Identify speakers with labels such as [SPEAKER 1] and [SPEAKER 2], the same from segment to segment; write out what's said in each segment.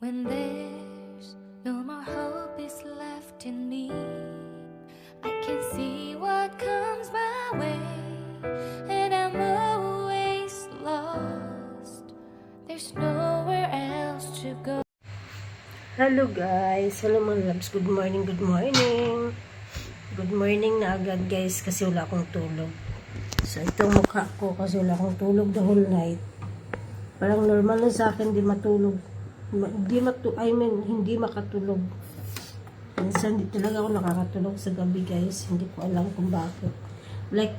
[SPEAKER 1] When there's no more hope is left in me, I can see what comes my way, and I'm always lost. There's nowhere else to go.
[SPEAKER 2] Hello guys, hello mga loves, good morning, good morning. Good morning na agad guys kasi wala akong tulog. So itong mukha ko kasi wala akong tulog the whole night. Parang normal na sa akin di matulog. Ma- Di matu I mean, hindi makatulog. Minsan di talaga ako nakakatulog sa gabi guys. Hindi ko alam kung bakit. Like,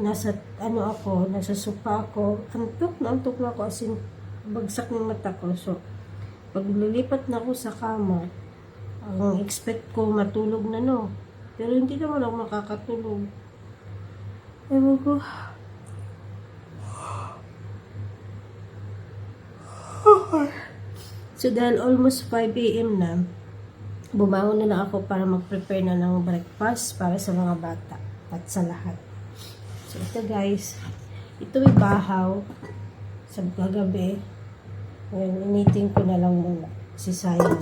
[SPEAKER 2] nasa, ano ako, nasa sopa ako. Antok na antok na ako as in, bagsak ng mata ko. So, pag lilipat na ako sa kama, ang expect ko matulog na no. Pero hindi naman ako makakatulog. Ewan ko. So dahil almost 5 a.m. na, bumangon na lang ako para mag-prepare na ng breakfast para sa mga bata at sa lahat. So ito guys, ito may bahaw sa kagabi. Ngayon, initing ko na lang muna. Si sayang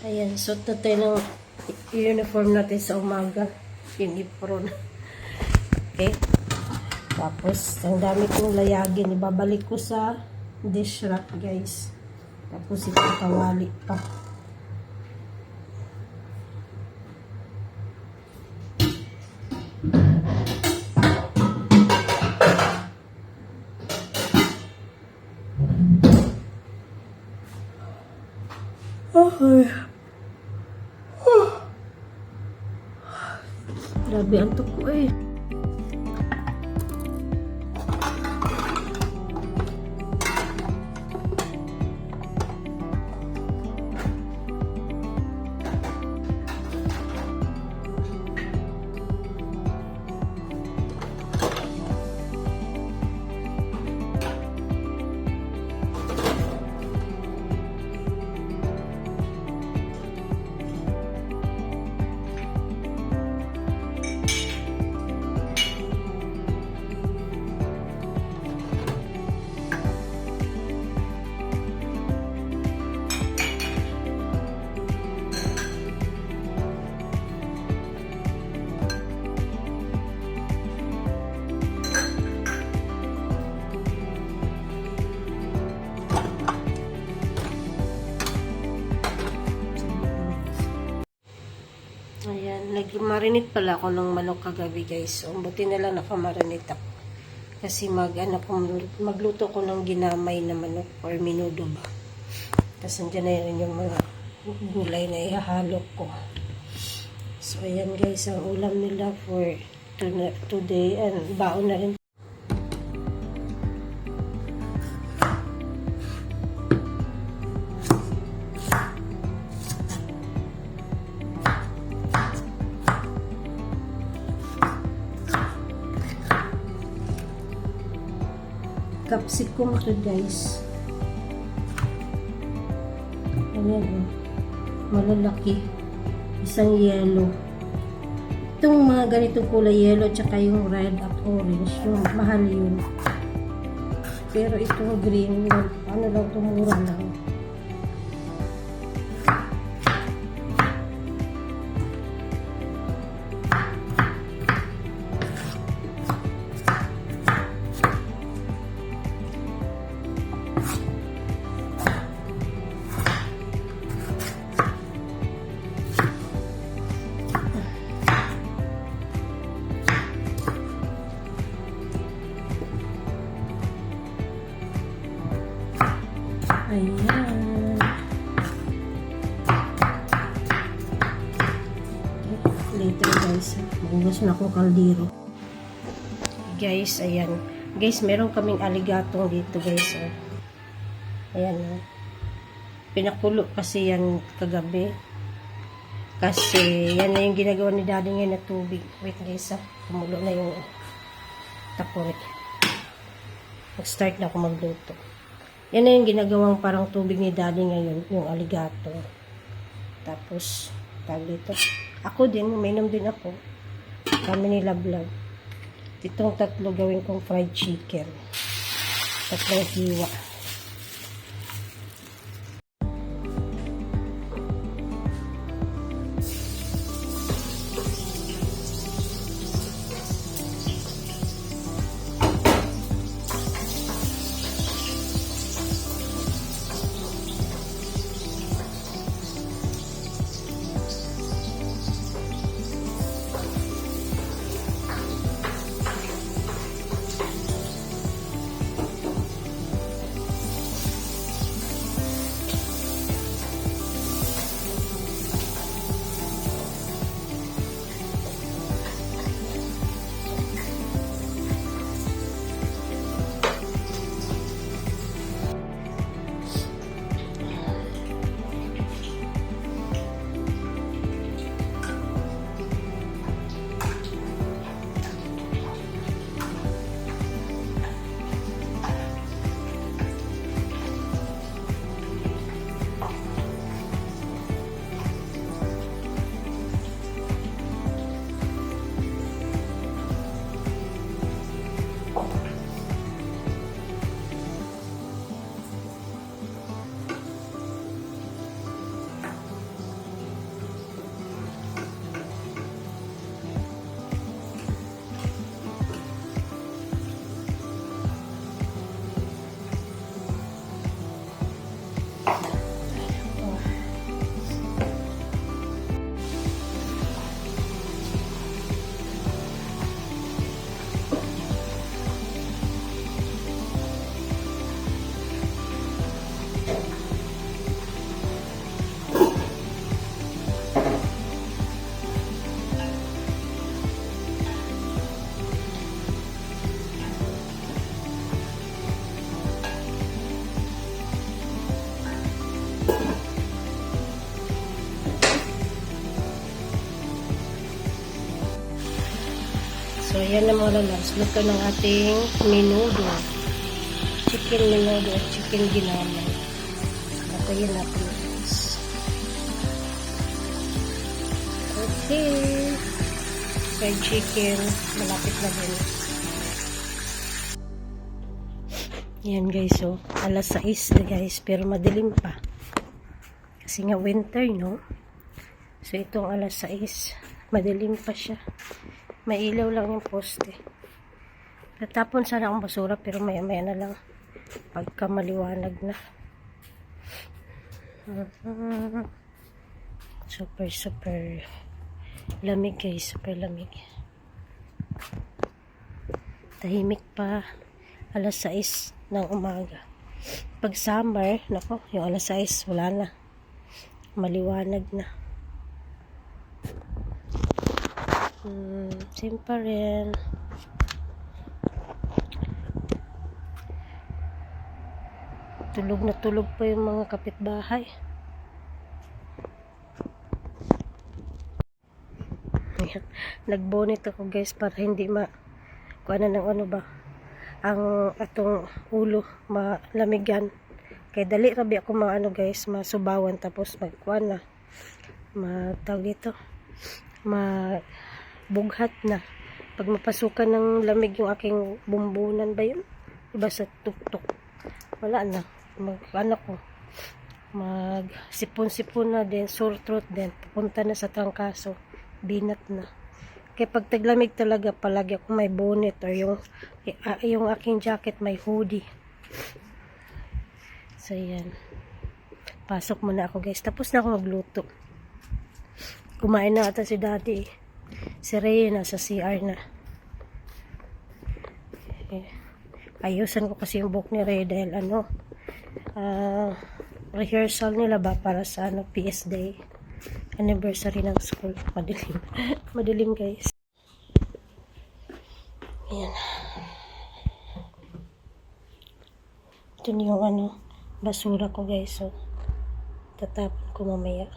[SPEAKER 2] Ayan, suot na tayo ng uniform natin sa umaga. Apron. Okay. Tapos, ang dami kong layagin. Ibabalik ko sa dish rack, guys. Tapos, ipakawali pa. Okay. Grabe, antok ko eh. Nag-marinate pala ako ng manok kagabi guys. So, buti na lang nakamarinate ako. Kasi mag, ano, magluto ko ng ginamay na manok or minudo ba. Tapos andyan na rin yung mga gulay na ihahalo ko. So, ayan guys, ang ulam nila for to- today. And baon na rin capsicum to guys. Ayan oh. Malalaki. Isang yellow. Itong mga ganitong kulay yellow tsaka yung red at orange, yung mahal yun. Pero itong green, ano lang, tumura lang. Okay, later guys, ayan. Guys, meron kaming aligatong dito guys. Oh. Ayan oh. Pinakulo kasi yan kagabi. Kasi yan na yung ginagawa ni daddy ngayon na tubig. Wait guys ah. Kumulo na yung takore. Mag-start na ako magluto. Yan na yung ginagawang parang tubig ni daddy ngayon. Yung aligato. Tapos, tag dito. Ako din, uminom din ako. Kami ni Vlog. Itong tatlo gawin kong fried chicken. Tatlong hiwa. So, yan na mga lalabs. Luto ng ating menudo. Chicken menudo at chicken ginamay. Batayin natin. Okay. Fried chicken. Malapit na din. Yan guys, so. Alas 6 na guys. Pero madilim pa. Kasi nga winter, no? So, itong alas 6. Madilim pa siya. May ilaw lang yung poste. Natapon sana akong basura pero maya maya na lang. Pagka maliwanag na. Super, super lamig guys. Super lamig. Tahimik pa. Alas 6 ng umaga. Pag summer, nako, yung alas 6, wala na. Maliwanag na. Hmm, same pa rin. Tulog na tulog pa yung mga kapitbahay. Ayan. Nagbonit ako guys para hindi ma kuha ng ano ba ang atong ulo malamigan kay dali rabi ako mga ano guys masubawan tapos magkuha na matawag dito mabughat na. Pag mapasukan ng lamig yung aking bumbunan ba yun? Iba sa tuktok. Wala na. Mag ano ko? Mag sipon-sipon na din. Sore throat din. Pupunta na sa trangkaso. Binat na. Kaya pag taglamig talaga palagi ako may bonnet or yung ah, yung aking jacket may hoodie. So yan. Pasok muna ako guys. Tapos na ako magluto. Kumain na ata si daddy si Ray nasa CR na. Eh, ayusan ko kasi yung book ni Ray dahil ano ah, rehearsal nila ba para sa ano PS Day anniversary ng school. Madilim. Madilim guys. Yan Ito yung ano, basura ko guys. So, tatapon ko mamaya.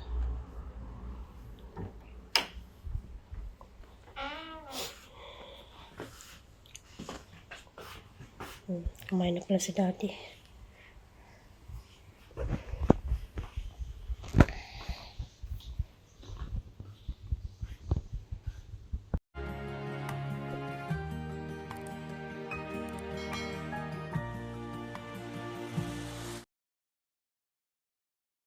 [SPEAKER 2] Hmm, kumain na pala si daddy.